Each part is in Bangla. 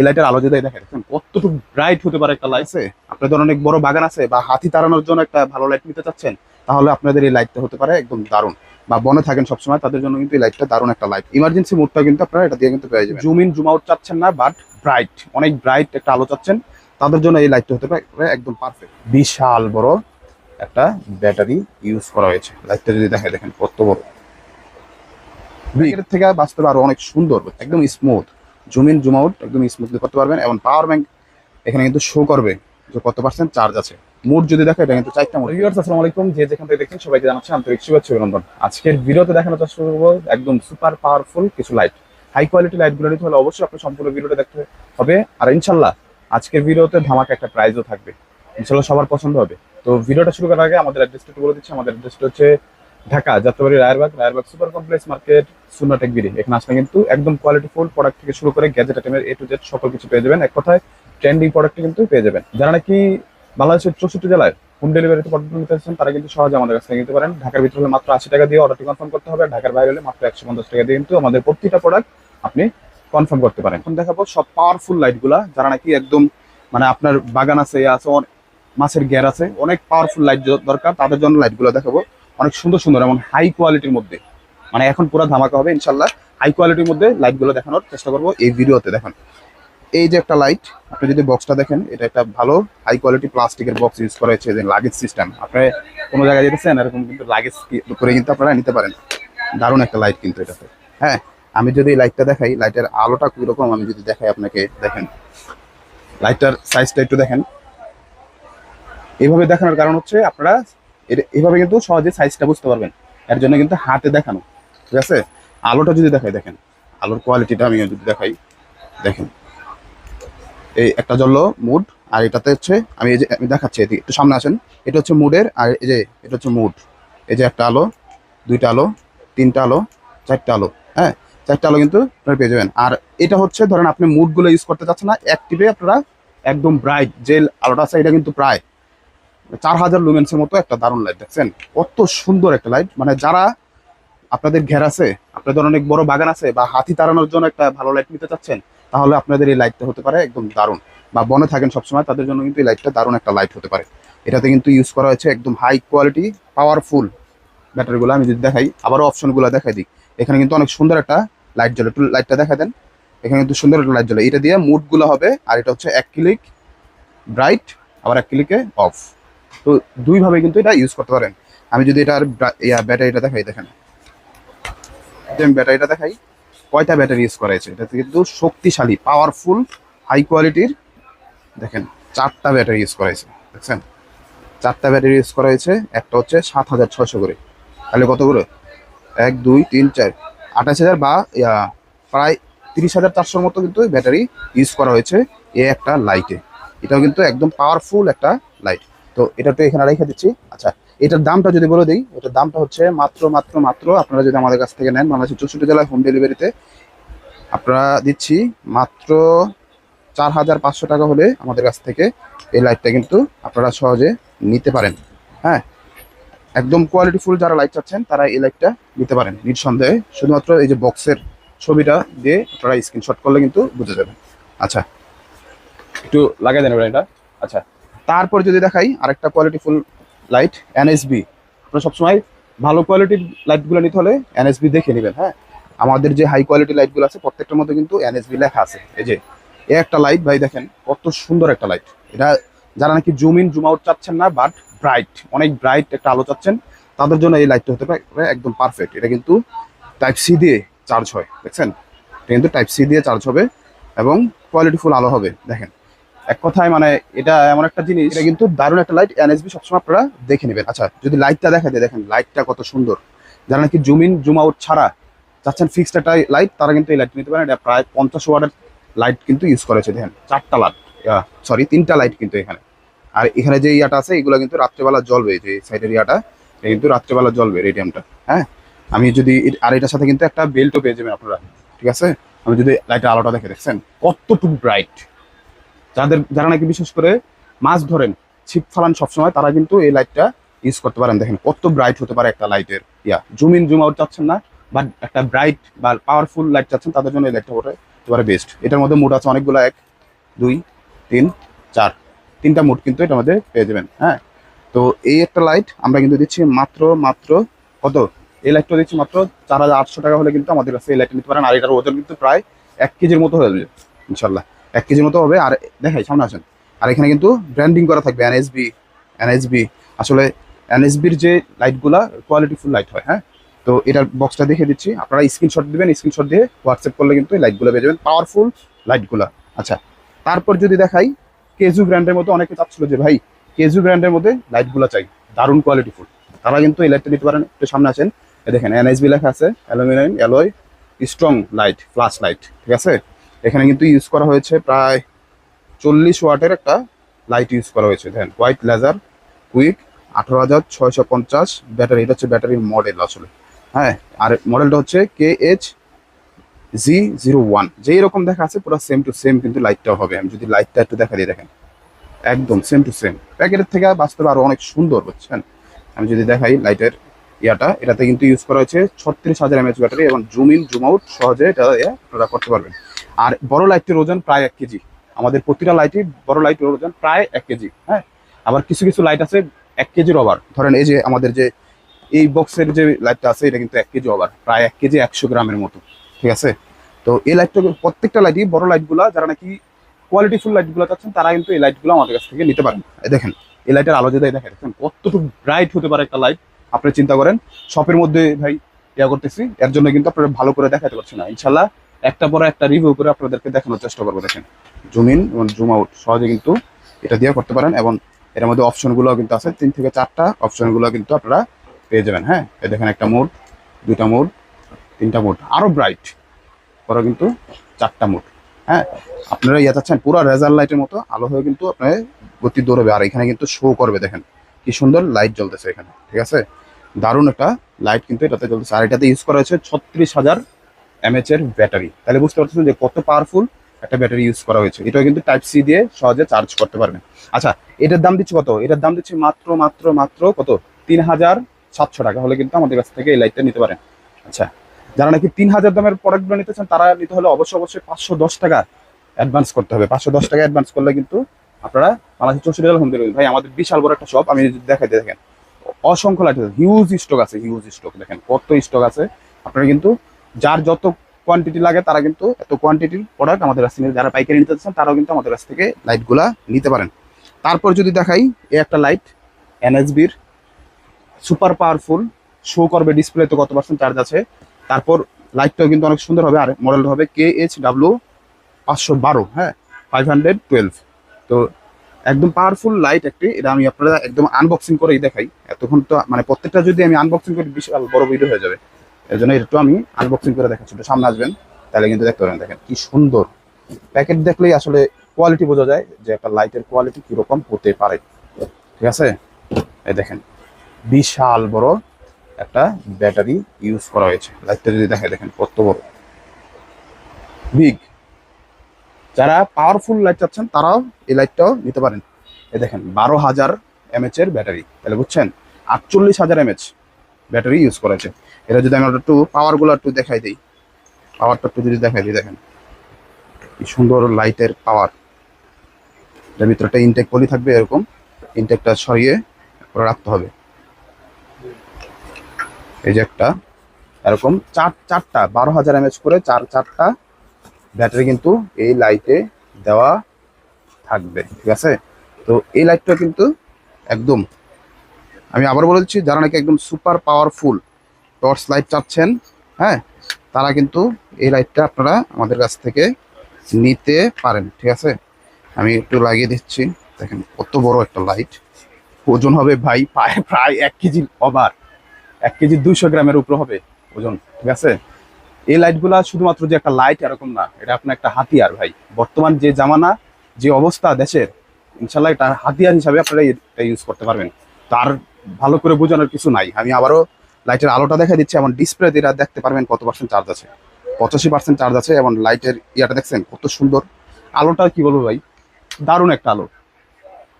এই লাইটের আলো যদি দেখেন কতটুকু ব্রাইট হতে পারে একটা লাইট আপনাদের অনেক বড় বাগান আছে বা হাতি তাড়ানোর জন্য একটা ভালো লাইট নিতে চাচ্ছেন তাহলে আপনাদের এই লাইটটা হতে পারে একদম দারুণ। বা বনে থাকেন সবসময় তাদের জন্য কিন্তু এই লাইটটা দারুণ একটা লাইট ইমার্জেন্সি মোডটা কিন্তু আপনারা এটা দিয়ে কিন্তু পেয়ে যাবেন। জুম ইন জুম আউট চাচ্ছেন না বাট ব্রাইট অনেক ব্রাইট একটা আলো চাচ্ছেন তাদের জন্য এই লাইটটা হতে পারে একদম পারফেক্ট বিশাল বড় একটা ব্যাটারি ইউজ করা হয়েছে। লাইটটা যদি দেখে দেখেন কত বড়। থেকে বাস্তবে আরও অনেক সুন্দর একদম smooth zoom in zoom out একদম স্মুথলি করতে পারবেন এবং পাওয়ার ব্যাংক এখানে কিন্তু শো করবে যে কত পার্সেন্ট চার্জ আছে। মোড যদি দেখে, এটা কিন্তু চারটা মোড ভিউয়ার্স আসসালামু আলাইকুম। যে যেখান থেকে দেখছেন, সবাইকে জানাচ্ছি আন্তরিক শুভেচ্ছা, অভিনন্দন। আজকের ভিডিওতে দেখানোর চেষ্টা করব একদম সুপার পাওয়ারফুল কিছু লাইট হাই কোয়ালিটি লাইটগুলো নিতে হলে অবশ্যই আপনি সম্পূর্ণ ভিডিওটা দেখতে হবে। আর ইনশাল্লাহ, আজকের ভিডিওতে ধামাকা একটা প্রাইজও থাকবে। ইনশাল্লাহ সবার পছন্দ হবে। তো ভিডিওটা শুরু করার আগে আমাদের অ্যাড্রেসটা বলে দিচ্ছি। আমাদের অ্যাড্রেসটা হচ্ছে Dhaka, Jatrabari, Rayerbag. Rayerbag super complex market Sunatech BD এখানে আসলে কিন্তু একদম কোয়ালিটি ফুল প্রোডাক্ট থেকে শুরু করে গ্যাজেট আইটেমের এ টু জেড সকল কিছু পেয়ে যাবেন। এক কথায় ট্রেন্ডিং প্রোডাক্ট কিন্তু পেয়ে যাবেন। যারা নাকি বাংলাদেশের চৌষট্টি জেলায় হোম ডেলিভারিতে প্রোডাক্ট নিতে চাচ্ছেন, তারা কিন্তু সহজে আমাদের কাছ নিতে পারেন। ঢাকার ভিতরে হলে মাত্র আশি টাকা দিয়ে অর্ডারটি কনফার্ম করতে হবে। ঢাকার বাইরে হলে মাত্র একশো পঞ্চাশ টাকা দিয়ে কিন্তু আমাদের প্রতিটা প্রোডাক্ট আপনি কনফার্ম করতে পারেন। এখন দেখাবো সব পাওয়ারফুল লাইটগুলা যারা নাকি একদম মানে আপনার বাগান আছে ইয়ে আছে মাছের গ্যার আছে, অনেক পাওয়ারফুল লাইট দরকার। তাদের জন্য লাইটগুলো দেখাবো। অনেক সুন্দর সুন্দর এবং হাই কোয়ালিটির মধ্যে। মানে এখন পুরো ধামাকা হবে ইনশাল্লাহ হাই কোয়ালিটির মধ্যে লাইটগুলো দেখানোর চেষ্টা করব এই ভিডিওতে, দেখেন। এই যে একটা লাইট আপনি যদি বক্সটা দেখেন, এটা একটা ভালো হাই কোয়ালিটি প্লাস্টিকের বক্স ইউজ করা হয়েছে, যে লাগেজ সিস্টেম আপনি কোনো জায়গায় যেতেছেন, এরকম কিন্তু লাগেজ করে কিন্তু আপনারা নিতে পারেন। দারুণ একটা লাইট কিন্তু এটাতে। হ্যাঁ আমি যদি লাইটটা দেখাই লাইটের আলোটা কীরকম, আমি যদি দেখাই আপনাকে, দেখেন। লাইটটার সাইজটা একটু দেখেন। এইভাবে দেখানোর কারণ হচ্ছে, আপনারা এইভাবে কিন্তু সহজে সাইজটা বুঝতে পারবেন। এর জন্য কিন্তু হাতে দেখানো। ঠিক আছে? আলোটা যদি দেখাই, দেখেন। আলোর কোয়ালিটিটা আমি যদি দেখাই, দেখেন। এই একটা জ্বললো মুড আর এটাতে হচ্ছে, আমি এই যে, আমি দেখাচ্ছি এদিকে। একটু সামনে আসেন। এটা হচ্ছে মুডের আর এই যে, এটা হচ্ছে মুড এই যে একটা আলো, দুইটা আলো, তিনটা আলো, চারটা আলো হ্যাঁ? চারটা আলো কিন্তু আপনারা পেয়ে যাবেন। আর এটা হচ্ছে, ধরেন আপনি মুডগুলো ইউজ করতে চাচ্ছেন না অ্যাক্টিভে আপনারা একদম ব্রাইট যে আলোটা আছে, এটা কিন্তু প্রায়। চার হাজার লুমেন্সের মতো একটা দারুণ লাইট দেখছেন? কত সুন্দর একটা লাইট মানে যারা আপনাদের ঘের আছে, আপনাদের অনেক বড় বাগান আছে বা হাতি তাড়ানোর জন্য একটা ভালো লাইট নিতে চাচ্ছেন, তাহলে আপনাদের এই লাইটটা হতে পারে একদম দারুণ। বা বনে থাকেন সবসময়, তাদের জন্য কিন্তু এই লাইটটা দারুণ একটা লাইট হতে পারে। এটাতে কিন্তু ইউজ করা হয়েছে একদম হাই কোয়ালিটি পাওয়ারফুল ব্যাটারিগুলো। আমি যদি দেখাই, আবারও অপশনগুলো দেখাই দিই। এখানে কিন্তু অনেক সুন্দর একটা লাইট জ্বলে। একটু লাইটটা দেখা দেন। এখানে কিন্তু সুন্দর একটা লাইট জ্বলে। এটা দিয়ে মুডগুলো হবে, আর এটা হচ্ছে এক ক্লিক ব্রাইট আবার এক ক্লিকে অফ তো দুইভাবে কিন্তু এটা ইউজ করতে পারেন। আমি যদি এটার ব্যাটারিটা দেখাই দেখেন। আমি ব্যাটারিটা দেখাই কয়টা ব্যাটারি ইউজ করা হয়েছে? এটা কিন্তু শক্তিশালী পাওয়ারফুল হাই কোয়ালিটির দেখেন চারটা ব্যাটারি ইউজ করা হয়েছে দেখছেন? চারটা ব্যাটারি ইউজ করা হয়েছে একটা হচ্ছে সাত হাজার ছয়শো করে। তাহলে কত করে? এক দুই তিন চার। আঠাশ হাজার বা ইয়া, প্রায় তিরিশ হাজার চারশোর মতো কিন্তু ব্যাটারি ইউজ করা হয়েছে এ একটা লাইটে এটাও কিন্তু একদম পাওয়ারফুল একটা লাইট তো এটা তো এখানে রেখে দিচ্ছি। আচ্ছা এটার দামটা যদি বলে দিই, এটার দামটা হচ্ছে মাত্র মাত্র মাত্র আপনারা যদি আমাদের কাছ থেকে নেন বাংলাদেশের চৌষট্টি জেলায় হোম ডেলিভারিতে আপনারা দিচ্ছি মাত্র চার হাজার পাঁচশো টাকা হলে আমাদের কাছ থেকে এই লাইটটা কিন্তু আপনারা সহজে নিতে পারেন। হ্যাঁ একদম কোয়ালিটিফুল যারা লাইট চাচ্ছেন, তারা এই লাইটটা নিতে পারেন। নিঃসন্দেহে, শুধুমাত্র এই যে বক্সের ছবিটা দিয়ে আপনারা স্ক্রিনশট করলে কিন্তু বুঝে যাবেন। আচ্ছা একটু লাগাই দেন এটা আচ্ছা তারপর যদি দেখাই, আরেকটা কোয়ালিটিফুল লাইট এনএসবি আপনারা সবসময় ভালো কোয়ালিটির লাইটগুলো নিতে হলে এনএসবি দেখে নেবেন হ্যাঁ? আমাদের যে হাই কোয়ালিটি লাইটগুলো আছে, প্রত্যেকটার মধ্যে কিন্তু এনএসবি লেখা আছে। এই যে এ একটা লাইট ভাই দেখেন, কত সুন্দর একটা লাইট এটা যারা নাকি জুম ইন জুম আউট চাচ্ছেন না বাট ব্রাইট অনেক ব্রাইট একটা আলো চাচ্ছেন, তাদের জন্য এই লাইটটা হতে পারে একদম পারফেক্ট এটা কিন্তু টাইপ সি দিয়ে চার্জ হয়, দেখছেন? এটা কিন্তু টাইপ সি দিয়ে চার্জ হবে এবং কোয়ালিটিফুল আলো হবে, দেখেন। এক কথায় মানে এটা এমন একটা জিনিস, এটা কিন্তু দারুণ একটা লাইট এনএসবি সবসময় আপনারা দেখে নেবেন। আচ্ছা যদি লাইটটা দেখা যায় দেখেন লাইটটা কত সুন্দর। যারা নাকি জুম ইন জুম আউট ছাড়া চাচ্ছেন ফিক্সড একটা লাইট তারা কিন্তু এই লাইট নিতে পারেন। এটা প্রায় পঞ্চাশ ওয়াটের লাইট কিন্তু ইউজ করেছে, দেখেন। চারটা লাইট সরি তিনটা লাইট কিন্তু এখানে। আর এখানে যে ইয়াটা আছে, এগুলো কিন্তু রাত্রেবেলা জ্বলবে, যে সাইডের ইয়াটা কিন্তু রাত্রেবেলা জ্বলবে রেডিয়ামটা হ্যাঁ? আমি যদি আর এটার সাথে কিন্তু একটা বেল্টও পেয়ে যাবেন আপনারা, ঠিক আছে? আমি যদি লাইটের আলোটা দেখে, দেখছেন? কতটুকু ব্রাইট যাদের যারা নাকি বিশেষ করে মাছ ধরেন, ছিপ ফালান সবসময়, তারা কিন্তু এই লাইটটা ইউজ করতে পারেন। দেখেন কত ব্রাইট হতে পারে একটা লাইটের ইয়া জুম ইন জুম আউট চাচ্ছেন না বাট একটা ব্রাইট বা পাওয়ারফুল লাইট চাচ্ছেন, তাদের জন্য এই লাইটটা ওটা একেবারে বেস্ট এটার মধ্যে মোড আছে অনেকগুলো, এক, দুই, তিন, চার। তিনটা মোড কিন্তু এটা আমাদের পেয়ে যাবেন হ্যাঁ? তো এই একটা লাইট আমরা কিন্তু দিচ্ছি মাত্র মাত্র কত? এই লাইটটা দিচ্ছি মাত্র চার হাজার আটশো টাকা হলে কিন্তু আমাদের কাছে এই লাইটটা নিতে পারেন। আর এটার ওজন কিন্তু প্রায় এক কেজির মতো হয়ে যাবে ইনশাল্লাহ এক কেজির মতো হবে। আর দেখাই সামনে আসেন। আর এখানে কিন্তু ব্র্যান্ডিং করা থাকবে এনএসবি এনএসবি আসলে এনএসবির যে লাইটগুলা কোয়ালিটিফুল লাইট হয় হ্যাঁ? তো এটার বক্সটা দেখে দিচ্ছি। আপনারা স্ক্রিনশট দিবেন স্ক্রিনশট দিয়ে হোয়াটসঅ্যাপ করলে কিন্তু এই লাইটগুলো পেয়ে যাবেন। পাওয়ারফুল লাইটগুলা আচ্ছা তারপর যদি দেখাই কেজু ব্র্যান্ডের মধ্যে অনেকে চাচ্ছিল যে, ভাই কেজু ব্র্যান্ডের মধ্যে লাইটগুলো চাই, দারুণ কোয়ালিটিফুল তারা কিন্তু এই লাইটটা নিতে পারেন। একটু সামনে এই দেখেন এনএসবি লেখা আছে aluminium alloy strong light flash light ঠিক আছে? এখানে কিন্তু ইউজ করা হয়েছে প্রায় চল্লিশ ওয়াটের একটা লাইট ইউজ করা হয়েছে। দেখেন হোয়াইট লেজার কুইক আঠারো হাজার ছয়শো পঞ্চাশ ব্যাটারি এটা হচ্ছে ব্যাটারির মডেল আসলে। হ্যাঁ আর মডেলটা হচ্ছে K H G zero one যেই রকম দেখা আছে, পুরো সেম টু সেম কিন্তু লাইটটাও হবে। আমি যদি লাইটটা একটু দেখা দিয়ে দেখেন। একদম সেম টু সেম প্যাকেটের থেকে বাস্তবে আরও অনেক সুন্দর, বুঝছেন? আমি যদি দেখাই লাইটের ইয়াটা, এটাতে কিন্তু ইউজ করা হয়েছে ছত্রিশ হাজার এমএচ ব্যাটারি এবং জুম ইন জুম আউট সহজে এটা আপনারা করতে পারবেন। আর বড় লাইটটির ওজন প্রায় এক কেজি। আমাদের প্রতিটা লাইটই বড় লাইটের ওজন প্রায় এক কেজি হ্যাঁ? আবার কিছু কিছু লাইট আছে এক কেজির ওভার। ধরেন এই যে আমাদের যে, এই বক্সের যে লাইটটা আছে, এটা কিন্তু এক কেজি ওভার, প্রায় এক কেজি একশো গ্রামের মতো, ঠিক আছে? তো এই লাইটটা প্রত্যেকটা লাইটই বড় লাইটগুলো, যারা নাকি কোয়ালিটিফুল লাইটগুলো চাচ্ছেন, তারা কিন্তু এই লাইটগুলো আমাদের কাছ থেকে নিতে পারেন। দেখেন, এই লাইটের আলো যদি দেখেন দেখেন, কতটুকু ব্রাইট হতে পারে একটা লাইট আপনি চিন্তা করেন শপের মধ্যে ভাই, ইয়া করতেছি, এর জন্য কিন্তু আপনারা ভালো করে দেখাতে পারছি না। ইনশাল্লাহ একটা পরে একটা রিভিউ করে আপনাদেরকে দেখানোর চেষ্টা করব, দেখেন। জুম ইন এবং জুম আউট সহজে কিন্তু এটা দিয়ে করতে পারেন এবং এর মধ্যে অপশনগুলো কিন্তু আছে, তিন থেকে চারটা অপশনগুলো কিন্তু আপনারা পেয়ে যাবেন হ্যাঁ? এই দেখেন একটা মোড, দুইটা মোড, তিনটা মোড, আরও ব্রাইট পরে কিন্তু চারটা মোড হ্যাঁ? আপনারা ইয়ে চাচ্ছেন পুরো রেজার লাইটের মতো, আলো হয়ে কিন্তু আপনার গতি দৌড়বে, আর এখানে কিন্তু শো করবে, দেখেন। কি সুন্দর লাইট জ্বলতেছে এখানে, ঠিক আছে? দারুণ একটা লাইট কিন্তু এটাতে জ্বলতেছে, আর এটাতে ইউজ করা হয়েছে ছত্রিশ হাজার এমএচ এর ব্যাটারি তাহলে বুঝতে পারছেন যে কত পাওয়ারফুল একটা ব্যাটারি ইউজ করা হয়েছে। এটা কিন্তু টাইপ সি দিয়ে সহজে চার্জ করতে পারবেন। আচ্ছা এটার দাম দিচ্ছি কত? এটার দাম দিচ্ছি মাত্র মাত্র মাত্র কত? তিন হাজার সাতশো টাকা হলে কিন্তু আমাদের কাছ থেকে এই লাইটটা নিতে পারেন। আচ্ছা যারা নাকি তিন হাজার দামের প্রোডাক্টগুলো নিতে চান, তারা নিতে হলে অবশ্যই অবশ্যই পাঁচশো দশ টাকা অ্যাডভান্স করতে হবে। পাঁচশো দশ টাকা অ্যাডভান্স করলে কিন্তু আপনারা বাংলাদেশ চৌষট্টি হোম ডেলিভারি ভাই, আমাদের বিশাল বড় একটা শপ আমি যদি দেখাইতে দেখেন। অসংখ্য লাইট হিউজ স্টক আছে হিউজ স্টক দেখেন, কত স্টক আছে। আপনারা কিন্তু যার যত কোয়ান্টিটি লাগে, তারা কিন্তু এত কোয়ান্টিটির প্রোডাক্ট আমাদের কাছ থেকে যারা পাইকারি নিতে চান তারাও কিন্তু আমাদের কাছ থেকে লাইটগুলা নিতে পারেন। তারপর যদি দেখাই এই একটা লাইট এনএসবির সুপার পাওয়ারফুল শো করবে ডিসপ্লেতে কত পার্সেন্ট চার্জ আছে। তারপর লাইটটাও কিন্তু অনেক সুন্দর হবে, আর মডেলটা হবে কে এইচ ডাব্লিউ পাঁচশো বারো হ্যাঁ ফাইভ হান্ড্রেড টুয়েলভ তো একদম পাওয়ারফুল লাইট একটি, এটা আমি আপনারা একদম আনবক্সিং করেই দেখাই। এতক্ষণ তো মানে প্রত্যেকটা যদি আমি আনবক্সিং করি, বিশাল বড় ভিডিও হয়ে যাবে। এর জন্য একটু আমি আনবক্সিং করে দেখাচ্ছি। একটু সামনে আসবেন, তাহলে কিন্তু দেখতে পারেন দেখেন কি সুন্দর। প্যাকেট দেখলেই আসলে কোয়ালিটি বোঝা যায় যে একটা লাইটের কোয়ালিটি কীরকম হতে পারে। ঠিক আছে? এই দেখেন, বিশাল বড় একটা ব্যাটারি ইউজ করা হয়েছে। লাইটটা যদি দেখে দেখেন কত বড়। বিগ যারা পাওয়ারফুল লাইট চাচ্ছেন, তারাও এই লাইটটাও নিতে পারেন। এই দেখেন, বারো হাজার এমএচ এর ব্যাটারি তাহলে বুঝছেন? আটচল্লিশ হাজার এমএচ ব্যাটারি ইউজ করেছে। এটা যদি আমি একটু পাওয়ারগুলো একটু দেখাই দিই। পাওয়ারটা একটু যদি দেখাই দিই, দেখেন। কি সুন্দর লাইটের পাওয়ার এটার ভিতরে একটা ইনটেক পলি থাকবে এরকম। ইনটেকটা সরিয়ে রাখতে হবে। এই যে একটা, এরকম চার, চারটা, বারো হাজার এমএচ করে চার, চারটা ব্যাটারি কিন্তু এই লাইটে দেওয়া থাকবে, ঠিক আছে? তো এই লাইটটা কিন্তু একদম আমি আবার বলে দিচ্ছি, যারা নাকি একদম সুপার পাওয়ারফুল টর্চ লাইট চাচ্ছেন হ্যাঁ তারা কিন্তু এই লাইটটা আপনারা আমাদের কাছ থেকে নিতে পারেন, ঠিক আছে? আমি একটু লাগিয়ে দিচ্ছি, দেখেন কত বড় একটা লাইট ওজন হবে ভাই, প্রায় প্রায় এক কেজি ওভার এক কেজি দুইশো গ্রামের উপরে হবে ওজন, ঠিক আছে? এই লাইটগুলা শুধুমাত্র যে একটা লাইট এরকম না, এটা আপনার একটা হাতিয়ার ভাই। বর্তমান যে জামানা, যে অবস্থা দেশের, ইনশাল্লাহ এটা হাতিয়ার হিসাবে আপনারা এটা ইউজ করতে পারবেন। তার ভালো করে বোঝানোর কিছু নাই। আমি আবারও লাইটের আলোটা দেখা দিচ্ছি এবং ডিসপ্লে এটা দেখতে পারবেন কত পার্সেন্ট চার্জ আছে। পঁচাশি পার্সেন্ট চার্জ আছে এবং লাইটের ইয়াটা দেখছেন কত সুন্দর। আলোটা কি বলব ভাই? দারুণ একটা আলো।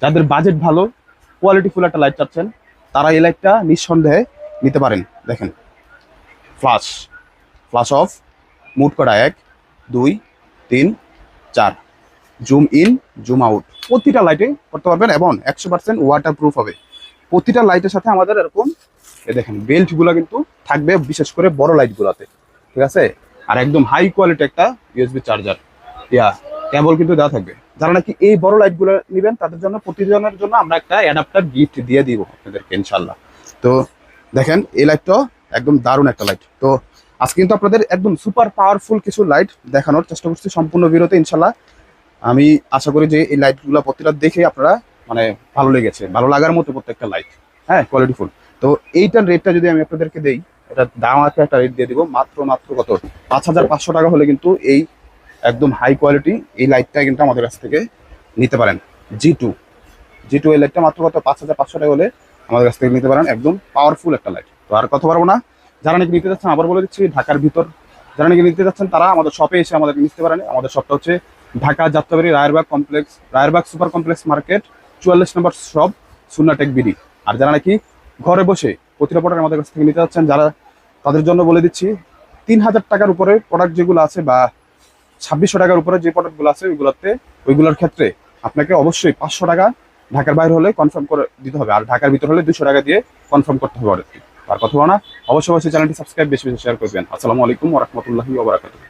যাদের বাজেট ভালো কোয়ালিটিফুল একটা লাইট চাচ্ছেন, তারা এই লাইটটা নিঃসন্দেহে নিতে পারেন। দেখেন ফ্লাশ ফ্লাশ অফ মুড করা এক, দুই, তিন, চার। জুম ইন জুম আউট প্রতিটা লাইটে করতে পারবেন এবং একশো পার্সেন্ট ওয়াটার প্রুফ হবে। প্রতিটা লাইটের সাথে আমাদের এরকম দেখেন বেল্টগুলো কিন্তু থাকবে বিশেষ করে বড় লাইটগুলোতে ঠিক আছে? আর একদম হাই কোয়ালিটি একটা ইউএসবি চার্জার ইয়া কেবল কিন্তু দেওয়া থাকবে। যারা নাকি এই বড় লাইটগুলো নেবেন, তাদের জন্য, প্রতিজনের জন্য আমরা একটা অ্যাডাপ্টার গিফট দিয়ে দিব আপনাদেরকে ইনশাল্লাহ তো দেখেন, এই লাইটটা একদম দারুণ একটা লাইট তো আজকে কিন্তু আপনাদের একদম সুপার পাওয়ারফুল কিছু লাইট দেখানোর চেষ্টা করছি সম্পূর্ণ বিরতে ইনশাল্লাহ আমি আশা করি যে এই লাইটগুলো প্রতিটা দেখে আপনারা মানে ভালো লেগেছে, ভালো লাগার মতো প্রত্যেকটা লাইট হ্যাঁ কোয়ালিটি ফুল তো এইটার রেটটা যদি আমি আপনাদেরকে দেই, এটা দাম আছে একটা রেট দিয়ে দিব, মাত্র মাত্র কত? পাঁচ হাজার পাঁচশো টাকা হলে কিন্তু এই একদম হাই কোয়ালিটি এই লাইটটা কিন্তু আমাদের কাছ থেকে নিতে পারেন। জি টু জি টু এই লাইটটা মাত্র কত? পাঁচ হাজার পাঁচশো টাকা হলে আমাদের কাছ থেকে নিতে পারেন, একদম পাওয়ারফুল একটা লাইট তো আর কথা পারব না। যারা নাকি নিতে যাচ্ছেন আবার বলে দিচ্ছি, ঢাকার ভিতর যারা নাকি নিতে যাচ্ছেন তারা আমাদের শপে এসে আমাদের নিতে পারেন। আমাদের শপটা হচ্ছে Dhaka Jatrabari Rayerbag complex Rayerbag super complex market চুয়াল্লিশ নম্বর শপ সুনাটেক বিডি আর যারা নাকি ঘরে বসে প্রতিটা প্রোডাক্ট আমাদের কাছ থেকে নিতে যাচ্ছেন যারা তাদের জন্য বলে দিচ্ছি, তিন হাজার টাকার উপরে প্রোডাক্ট যেগুলো আছে বা ছাব্বিশশো টাকার উপরে যে প্রোডাক্টগুলো আছে, ওইগুলোতে, ওইগুলোর ক্ষেত্রে আপনাকে অবশ্যই পাঁচশো টাকা ঢাকার বাইরে হলে কনফার্ম করে দিতে হবে। আর ঢাকার ভিতর হলে দুশো টাকা দিয়ে কনফার্ম করতে হবে। অর্ডারটি। আর কথা না, অবশ্যই অবশ্যই চ্যানেলটি সাবস্ক্রাইব বেশি বেশি শেয়ার করবেন। আসসালামু আলাইকুম ওরহমতুল্লাহি ওবরাকাতুহ